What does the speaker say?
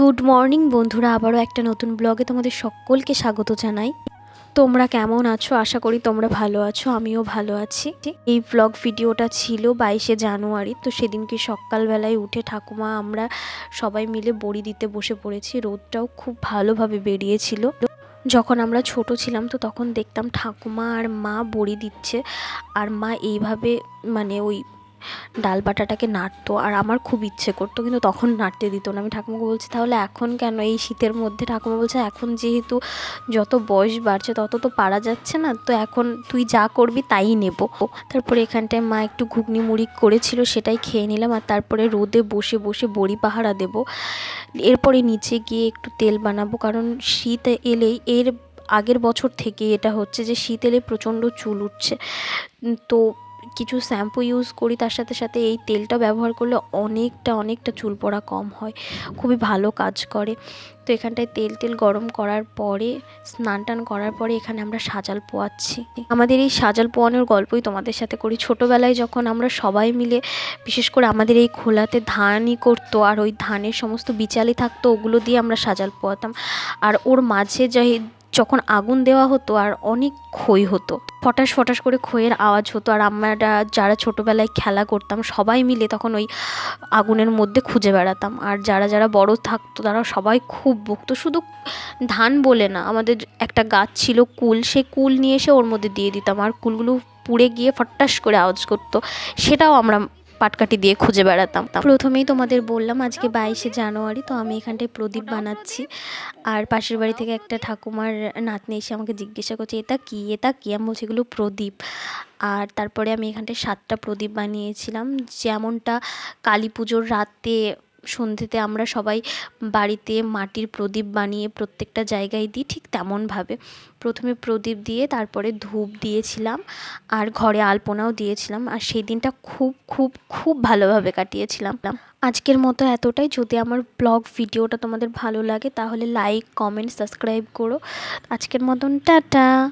Good morning বন্ধুরা, আবারও একটা নতুন ব্লগে তোমাদের সকলকে স্বাগত জানাই। তোমরা কেমন আছো? আশা করি তোমরা ভালো আছো, আমিও ভালো আছি। এই ব্লগ ভিডিওটা ছিল বাইশে জানুয়ারি, তো সেদিনকে সকালবেলায় উঠে ঠাকুমা, আমরা সবাই মিলে বড়ি দিতে বসে পড়েছি। রোদটাও খুব ভালোভাবে বেরিয়েছিল। যখন আমরা ছোট ছিলাম, তো তখন দেখতাম ঠাকুমা আর মা বড়ি দিচ্ছে, আর মা এইভাবে মানে ওই ডাল বাটাটাকে নাড়তো আর আমার খুব ইচ্ছে করতো, কিন্তু তখন নাড়তে দিত না। আমি ঠাকুমাকে বলছি, তাহলে এখন কেন এই শীতের মধ্যে? ঠাকুমা বলছে, এখন যেহেতু যত বয়স বাড়ছে, তত তো পারা যাচ্ছে না, তো এখন তুই যা করবি তাই নেব। তারপরে এখানটায় মা একটু ঘুগনি মুড়ি করেছিল, সেটাই খেয়ে নিলাম। আর তারপরে রোদে বসে বসে বড়ি পাহারা দেব। এরপরে নিচে গিয়ে একটু তেল বানাবো, কারণ শীত এলেই, এর আগের বছর থেকে এটা হচ্ছে যে শীত এলে প্রচণ্ড চুল উঠছে। তো কিছু শ্যাম্পু ইউজ করি, তার সাথে সাথে এই তেলটা ব্যবহার করলে অনেকটা অনেকটা চুল পড়া কম হয়। খুবই ভালো কাজ করে। তো এখানটায় তেল তেল গরম করার পরে, স্নান টান করার পরে এখানে আমরা সাজাল পোয়াচ্ছি। আমাদের এই সাজাল পোয়ানোর গল্পই তোমাদের সাথে করি। ছোটোবেলায় যখন আমরা সবাই মিলে, বিশেষ করে আমাদের এই খোলাতে ধানই করতো, আর ওই ধানের সমস্ত বিচালি থাকতো, ওগুলো দিয়ে আমরা সাজাল পোয়াতাম। আর ওর মাঝে যাই যখন আগুন দেওয়া হতো আর অনেক ক্ষয় হতো। ফটাস ফটাস করে ক্ষয়ের আওয়াজ হতো আর আমরা যারা ছোটোবেলায় খেলা করতাম, সবাই মিলে তখন ওই আগুনের মধ্যে খুঁজে বেড়াতাম। আর যারা যারা বড় থাকতো তারা সবাই খুব বকতো। শুধু ধান বলে না, আমাদের একটা গাছ ছিল কুল, সেই কুল নিয়ে এসে ওর মধ্যে দিয়ে দিতাম। আর কুলগুলো পুড়ে গিয়ে ফটাস করে আওয়াজ করতো। সেটাও আমরা পাটকাঠি দিয়ে খুঁজে বেড়াতাম প্রথমেই তোমাদের বললাম আজকে বাইশে জানুয়ারি, তো আমি এখানটায় প্রদীপ বানাচ্ছি। আর পাশের বাড়ি থেকে একটা ঠাকুমার নাতনি এসে আমাকে জিজ্ঞাসা করছে, এটা কী? এটা কি? আমি বলছি, এগুলো প্রদীপ। আর তারপরে আমি এখানটায় সাতটা প্রদীপ বানিয়েছিলাম। যেমনটা কালী পুজোর রাতে সন্ধ্যেতে আমরা সবাই বাড়িতে মাটির প্রদীপ বানিয়ে প্রত্যেকটা জায়গায় দিই ঠিক তেমনভাবে। প্রথমে প্রদীপ দিয়ে তারপরে ধূপ দিয়েছিলাম আর ঘরে আলপনাও দিয়েছিলাম আর সেই দিনটা খুব খুব খুব ভালোভাবে কাটিয়েছিলাম। আজকের মতো এতটাই। যদি আমার ব্লগ ভিডিওটা তোমাদের ভালো লাগে তাহলে লাইক কমেন্ট সাবস্ক্রাইব করো। আজকের মতন, টাটা!